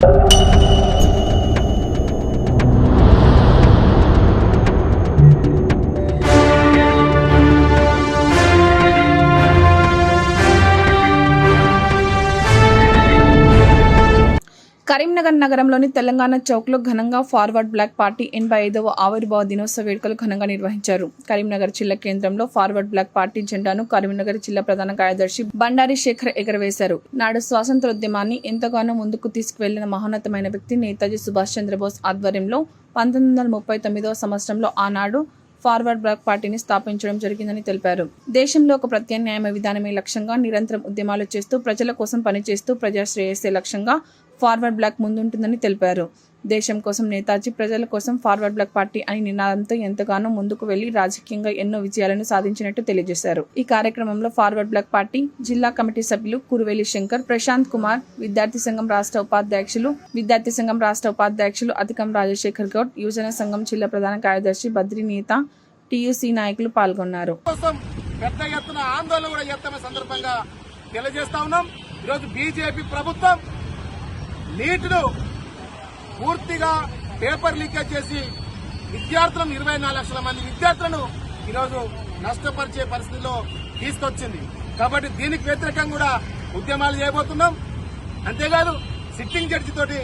you. Karimnagar నగరంలోని తెలంగాణ చౌక్లో ఘనంగా forward black party ఎనభై ఐదవ ఆవిర్భావ దినోత్సవ వేడుకలు ఘనంగా నిర్వహించారు. కరీంనగర్ జిల్లా కేంద్రంలో ఫార్వర్డ్ బ్లాక్ పార్టీ జెండాను కరీంనగర్ జిల్లా ప్రధాన కార్యదర్శి బండారి శేఖర్ ఎగరవేశారు. నాడు స్వాతంత్రోద్యమాన్ని ఎంతగానో ముందుకు తీసుకువెళ్ళిన మహోన్నతమైన వ్యక్తి నేతాజీ సుభాష్ చంద్రబోస్ ఆధ్వర్యంలో పంతొమ్మిది వందల ముప్పై తొమ్మిదవ సంవత్సరంలో ఆనాడు ఫార్వర్డ్ బ్లాక్ పార్టీని స్థాపించడం జరిగిందని తెలిపారు. దేశంలో ఒక ప్రత్యామ్నాయ విధానమే లక్ష్యంగా నిరంతరం ఉద్యమాలు చేస్తూ ప్రజల కోసం పనిచేస్తూ ప్రజాశ్రేయస్సే లక్ష్యంగా ఫార్వర్డ్ బ్లాక్ ముందుంటుందని తెలిపారు. దేశం కోసం నేతాజీ ప్రజల కోసం ఫార్వర్డ్ బ్లాక్ పార్టీ అని నినాదంతో ఎంతగానో ముందుకు వెళ్ళి రాజకీయంగా ఎన్నో విజయాలను సాధించినట్టు తెలియజేశారు. ఈ కార్యక్రమంలో ఫార్వర్డ్ బ్లాక్ పార్టీ జిల్లా కమిటీ సభ్యులు కురువేలి శంకర్ ప్రశాంత్ కుమార్ విద్యార్థి సంఘం రాష్ట్ర ఉపాధ్యక్షులు విద్యార్థి సంఘం రాష్ట్ర ఉపాధ్యక్షులు అధికం రాజశేఖర్ గౌడ్ యువజన సంఘం జిల్లా ప్రధాన కార్యదర్శి బద్రి నేత టీయూసీ నాయకులు పాల్గొన్నారు. పెద్ద ఎత్తున ఆందోళన కూడా సందర్భంగా తెలియజేస్తా ఉన్నాం. ఈరోజు బీజేపీ ప్రభుత్వం నీటిను పూర్తిగా పేపర్ లీకేజ్ చేసి విద్యార్థులను ఇరవై నాలుగు లక్షల మంది విద్యార్థులను ఈరోజు నష్టపరిచే పరిస్థితిలో తీసుకొచ్చింది. కాబట్టి దీనికి వ్యతిరేకంగా కూడా ఉద్యమాలు చేయబోతున్నాం. అంతేకాదు సిట్టింగ్ జడ్జి తోటి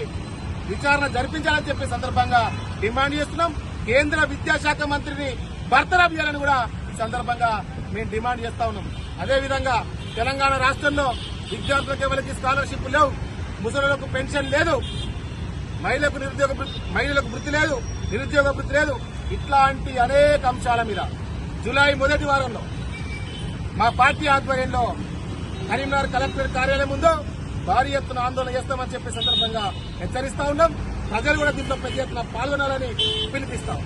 విచారణ జరిపించాలని చెప్పే సందర్భంగా డిమాండ్ చేస్తున్నాం. కేంద్ర విద్యాశాఖ మంత్రిని బర్తరఫ్ చేయాలని కూడా ఈ సందర్భంగా మేము డిమాండ్ చేస్తా ఉన్నాం. అదేవిధంగా తెలంగాణ రాష్ట్రంలో విద్యార్థులకు ఎవరికి స్కాలర్షిప్ లేవు. ముసలులకు పెన్షన్ లేదు. మహిళలకు నిరుద్యోగ మహిళలకు వృత్తి లేదు నిరుద్యోగ వృత్తి లేదు. ఇట్లాంటి అనేక అంశాల మీద జూలై మొదటి వారంలో మా పార్టీ ఆధ్వర్యంలో కరీంనగర్ కలెక్టర్ కార్యాలయం ముందు భారీ ఎత్తున ఆందోళన చేస్తామని చెప్పే సందర్భంగా హెచ్చరిస్తా ఉన్నాం. ప్రజలు కూడా దీంట్లో పెద్ద ఎత్తున పాల్గొనాలని పిలిపిస్తాం